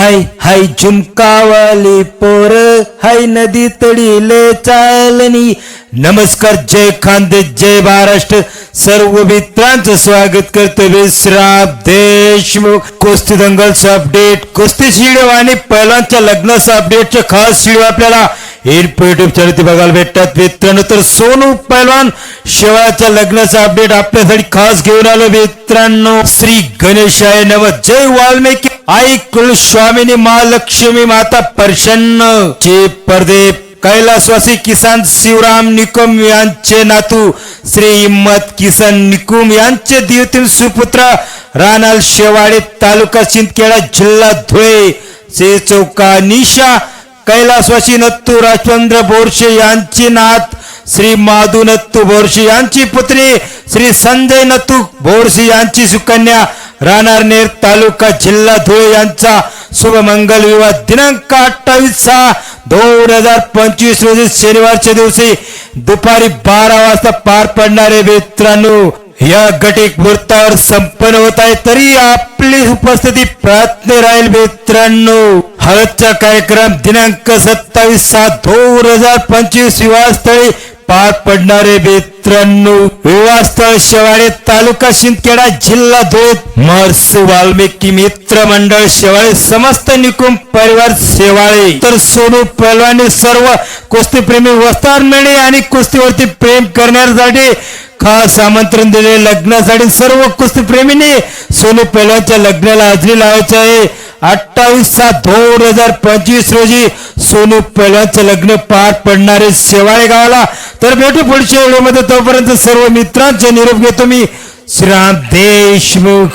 हाय हाय झुमकावाली पोर हाय नदी तडीले चालनी नमस्कार जय खानदे जय महाराष्ट्र. सर्व मित्रांचं स्वागत करतो विश्राम देशमुख. कुस्ती दंगलचं अपडेट कुस्ती शिडीव आणि पहिल्यांच्या लग्नाचं अपडेटचे खास शिडीव आपल्याला. युट्यूब चॅनल बघायला भेटतात. मित्रांनो तर सोनू पैलवान शिवाच्या लग्नाचा अपडेट आपल्यासाठी खास घेऊन आलो मित्रांनो. श्री गणेशाय नव जय वाल्मिकी आई कुलस्वामिनी महालक्ष्मी माता प्रसन्न. चे पडदे कैलासवासी किसान शिवराम निकुम यांचे नातू श्री हिम्मत किसन निकुम यांचे दिवतील सुपुत्र रानाल शेवाडे तालुका सिंदखेडा जिल्हा धुळे श्री चौका निशा कैलासवासी नत्तू राजचंद्र बोरशे यांची नात श्री माधू नत्तू बोरशे यांची पुत्री श्री संजय नत्तू बोरशे यांची सुकन्या राहणार तालुका जिल्हा धुळे यांचा शुभमंगल विवाह दिनांक अठ्ठावीस सहा दोन हजार पंचवीस रोजी शनिवारच्या दिवशी दुपारी बारा वाजता पार पडणारे मित्रांनो या गटिक मुहूर्तावर संपन्न होत आहे. तरी आपली उपस्थिती प्रार्थने राहील मित्रांनो. हळदचा कार्यक्रम दिनांक सत्तावीस सात दोन हजार पंचवीस विवाहस्थळी पार पडणारे मित्रांनो विवाहस्थळ शेवाळे तालुका शिंदखेडा जिल्हा धोत महर्ष वाल्मिकी मित्र मंडळ शेवाळे समस्त निकुम परिवार शेवाळे. तर सोनू पैलवानी सर्व कुस्तीप्रेमी वस्तार मिळणे आणि कुस्तीवरती प्रेम करण्यासाठी खास आमंत्रण दिले. लग्नासाठी सर्व कुस्तीप्रेमींनी सोनू पैलवानच्या लग्नाला हजेरी लावायची आहे. अठ्ठावीस सात दोन हजार पंचवीस रोजी सोनू पैलवानचं लग्न पार पडणारे शेवाळे गावाला तर भेटू पुढच्या व्हिडिओमध्ये. तोपर्यंत सर्व मित्रांचे निरोप घेतो मी. श्रीराम देशमुख.